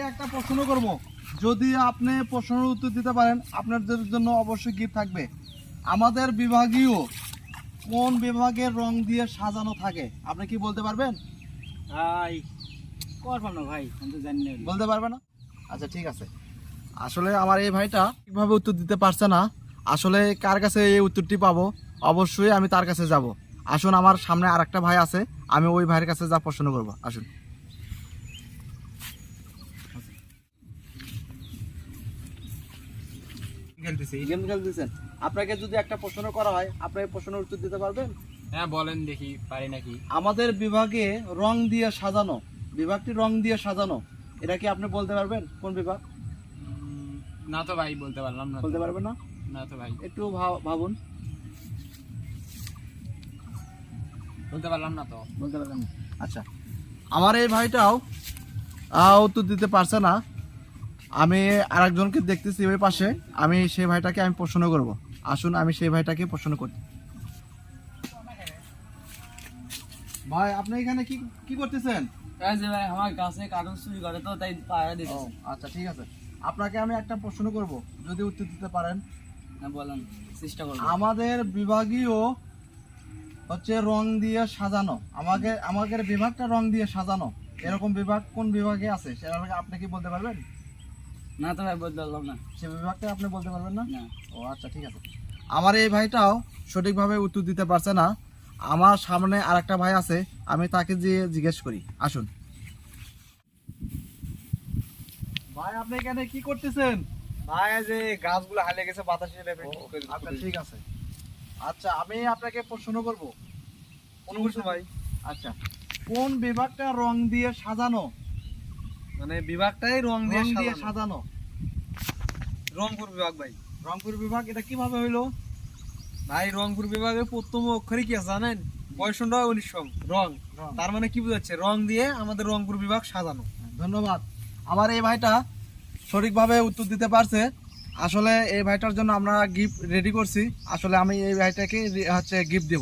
আপনাকে একটা প্রশ্ন করব। যদি আপনি প্রশ্নের উত্তর দিতে পারেন আপনাদের জন্য অবশ্যই গিফট থাকবে। আমাদের বিভাগীয় কোন বিভাগের রং দিয়ে সাজানো থাকে? আপনি কি বলতে পারবেন? ভাই করবাম না ভাই আমি তো জানি না। বলতে পারবে না? আচ্ছা ঠিক আছে। আসলে আমার এই ভাইটা ঠিকভাবে উত্তর দিতে পারছে না। আসলে কার কাছে এই উত্তরটি পাবো? অবশ্যই আমি তার কাছে যাব। আসুন আমার সামনে আরেকটা ভাই আছে। আমি ওই ভাইয়ের কাছে যা প্রশ্ন করব। আসুন। খেলতেছি। গেম খেলতেছেন। আপনাকে যদি একটা প্রশ্ন করা হয় আপনি প্রশ্নের উত্তর দিতে পারবেন? হ্যাঁ বলেন দেখি পারি নাকি। আমাদের বিভাগে রং দিয়ে সাজানো বিভাগটি রং দিয়ে সাজানো এটা কি আপনি বলতে পারবেন? কোন বিভাগ? না তো ভাই বলতে পারলাম না বলতে পারবেন না? না তো ভাই। একটু ভাব- ভাবুন। বলতে পারলাম না তো। বলতে না। আচ্ছা। আমার এই ভাইটাও আহ, উত্তর দিতে পারছে না। আমি আরেকজনকে দেখতেছি ওই পাশে। আমি সেই ভাইটাকে আমি প্রশ্ন করব। আসুন আমি সেই ভাইটাকে প্রশ্ন করি। ভাই আপনি এখানে কি কি করতেছেন? এই যে ভাই আমার কাছে কাগজ চুরি করে তো তাই ও, দিতেছি। আচ্ছা ঠিক আছে। আপনাকে আমি একটা প্রশ্ন করব যদি উত্তর দিতে পারেন। বলেন চেষ্টা করব। আমাদের বিভাগীয় হচ্ছে রং দিয়ে সাজানো। আমাকে আমাদের বিভাগটা রং দিয়ে সাজানো। এরকম বিভাগ কোন বিভাগে আছে? সেটা আপনি কি বলতে পারবেন? না তো ভাই বলতে পারলাম না সে বিভাগটা আপনি বলতে পারবেন না? না। ও আচ্ছা ঠিক আছে। আমার এই ভাইটাও সঠিকভাবে উত্তর দিতে পারছে না। আমার সামনে আরেকটা ভাই আছে আমি তাকে যে জিজ্ঞেস করি। আসুন। ভাই আপনি এখানে কি করতেছেন? ভাই যে গাছগুলো হারিয়ে গেছে বাতাসে আচ্ছা ঠিক আছে। আচ্ছা আমি আপনাকে প্রশ্ন করব। ভাই। আচ্ছা কোন বিভাগটা রং দিয়ে সাজানো? মানে বিভাগটাই রং রং দিয়ে সাজানো। রংপুর বিভাগ ভাই। রংপুর বিভাগ এটা কীভাবে হইল? ভাই রংপুর বিভাগের প্রথম অক্ষরে কি আছে জানেন? বয়সন্ড উনিশম রং। রং। তার মানে কি বোঝাচ্ছে? রং দিয়ে আমাদের রংপুর বিভাগ সাজানো। ধন্যবাদ। আমার এই ভাইটা সঠিকভাবে উত্তর দিতে পারছে। আসলে এই ভাইটার জন্য আমরা গিফট রেডি করছি। আসলে আমি এই ভাইটাকে হচ্ছে গিফট দেব।